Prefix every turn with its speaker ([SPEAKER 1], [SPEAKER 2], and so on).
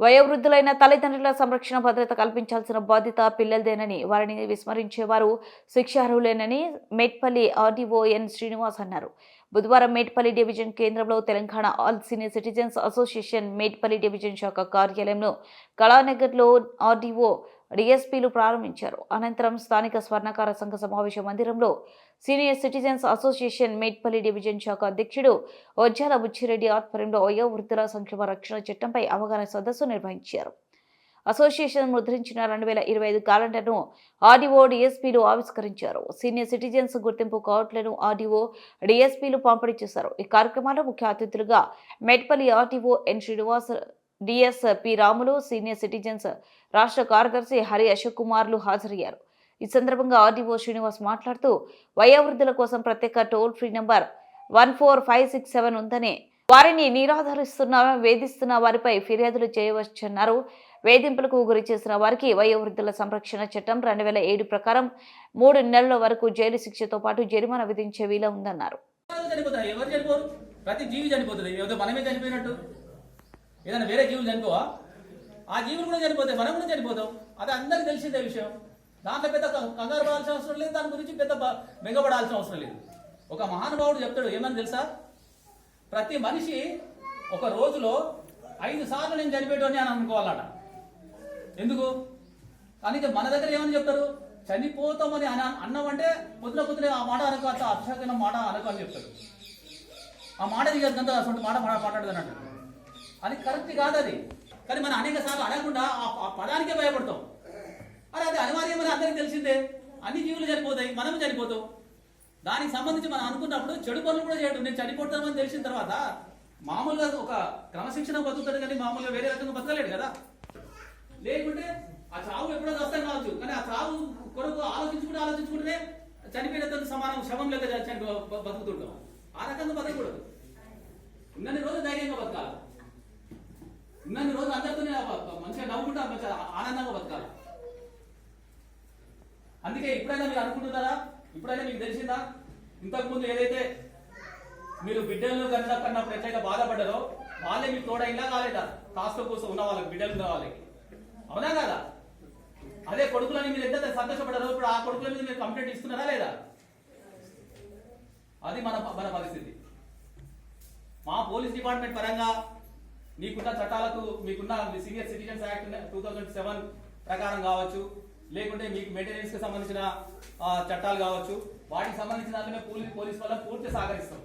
[SPEAKER 1] వయోవృద్ధులైన తల్లిదండ్రుల సంరక్షణ భద్రత కల్పించాల్సిన బాధ్యత పిల్లలదేనని వారిని విస్మరించేవారు శిక్షార్హులేనని మేట్పల్లి ఆర్డీఓ ఎన్ శ్రీనివాస్ అన్నారు. బుధవారం మేట్పల్లి డివిజన్ కేంద్రంలో Telangana all senior citizens association Metpally division శాఖ కార్యాలయంలో కళానగర్లో ఆర్డీఓ డిఎస్పీలు ప్రారంభించారు. అనంతరం స్థానిక స్వర్ణకార సంఘ సమావేశ మందిరంలో senior citizens association Metpally division శాఖ అధ్యక్షుడు ఒజ్జాల బుచ్చిరెడ్డి ఆధ్వర్యంలో వయోవృద్ధుల సంక్షేమ రక్షణ చట్టంపై అవగాహన సదస్సు నిర్వహించారు. అసోసియేషన్ ముద్రించిన రెండు వేల ఇరవై ఐదు క్యాలెండర్ను ఆర్డీఓ డిఎస్పీలు ఆవిష్కరించారు. సీనియర్ సిటిజన్స్ గుర్తింపు కార్డులను ఆర్డీఓ డిఎస్పీలు పంపిణీ చేశారు. ఈ కార్యక్రమాల్లో ముఖ్య అతిథులుగా Metpally RDO N Srinivas DSP Ramulu senior citizens రాష్ట్ర కార్యదర్శి హరి అశోక్ కుమార్లు హాజరయ్యారు. ఈ సందర్భంగా ఆర్డీఓ శ్రీనివాస్ మాట్లాడుతూ వయోవృద్ధుల కోసం ప్రత్యేక toll free number one four five six seven ఉందని వారిని నిరాధరిస్తున్నా వేధిస్తున్న వారిపై ఫిర్యాదులు చేయవచ్చన్నారు. వేధింపులకు గురి చేసిన వారికి వయోవృద్ధుల సంరక్షణ చట్టం రెండు వేల ఏడు ప్రకారం మూడు నెలల వరకు జైలు శిక్షతో పాటు జరిమానా విధించే వీలు ఉందన్నారు.
[SPEAKER 2] ఎవరు ప్రతి జీవి చనిపోతుంది. ఏదో మనమే చనిపోయినట్టు. ఏదైనా వేరే జీవులు చనిపోవా? ఆ జీవులు కూడా చనిపోతాయి. మనం కూడా చనిపోతాం. అది అందరికీ తెలిసిందే విషయం. దాంట్లో పెద్ద కంగారు పడాల్సిన అవసరం లేదు. దాని గురించి పెద్ద బ- బెంగపడాల్సిన అవసరం లేదు. ఒక మహానుభావుడు చెప్తాడు. ఏమని తెలుసా? ప్రతి మనిషి ఒక రోజులో ఐదు సార్లు నేను చనిపోయేటోని అని అనుకోవాలట. ఎందుకు? కానీ మన దగ్గర ఏమని చెప్తారు? చనిపోతామని అని అంటే పొద్దున పొద్దున ఆ మాట అనక అంత అక్షకమైన మాట అనకు అని చెప్తారు ఆ మాట దిగదంతా అసలు మాట మాట మాట్లాడదు అన్నట్టు అది కరెక్ట్ కాదు అది. కానీ మనం అనేక సార్లు అడగకుండా ఆ ఆ పదానికే భయపడతాం. అరే అది అనివార్యమని అందరికీ తెలిసిందే. అన్ని జీవులు చనిపోతాయి మనం చనిపోతాం. దానికి సంబంధించి మనం అనుకున్నప్పుడు చెడు పనులు కూడా చేయడం నేను చనిపోతామని తెలిసిన తర్వాత మామూలుగా ఒక క్రమశిక్షణ బతుకుతాడు కానీ మామూలుగా వేరే రకంగా బతకలేడు కదా. లేకుంటే ఆ చావు ఎప్పుడో దస్తం కావచ్చు. కానీ ఆ చావు కొరకు ఆలోచించుకుంటూ ఆలోచించుకుంటే చనిపోయిన సమానం శవం లెక్క చచ్చాను బతుకుతుంటాం. ఆ రకంగా బతకూడదు. ఉన్నన్ని రోజు ధైర్యంగా బతకాలి. ఉన్నన్ని రోజు అందరితోనే మంచిగా నవ్వుకుంటా మంచిగా ఆనందంగా బతకాలి. అందుకే ఇప్పుడైనా మీరు అనుకుంటున్నారా? ఇప్పుడైనా మీకు తెలిసిందా? ఇంతకు ముందు ఏదైతే మీరు బిడ్డలను కన్నా కన్నప్పుడు ఎట్లయితే బాధపడ్డారో వాళ్ళే మీకు తోడ ఇలా కాలేదా? కాస్త కోసం ఉన్న వాళ్ళకి బిడ్డలు ఉన్న వాళ్ళకి అవునా కదా? అదే కొడుకులని మీరు ఎంత సంతోషపడ్డారో ఇప్పుడు ఆ కొడుకుల మీద మీరు కంప్లైంట్ ఇస్తున్నారా లేదా? అది మన మన పరిస్థితి. మా పోలీస్ డిపార్ట్మెంట్ పరంగా మీకున్న చట్టాలకు మీకున్న senior citizens act two thousand seven ప్రకారం కావచ్చు లేకుంటే మీకు మెయింటెనెన్స్కి సంబంధించిన చట్టాలు కావచ్చు వాటికి సంబంధించిన దాంట్లో పోలీస్ పోలీస్ వల్ల పూర్తి సహకరిస్తాం.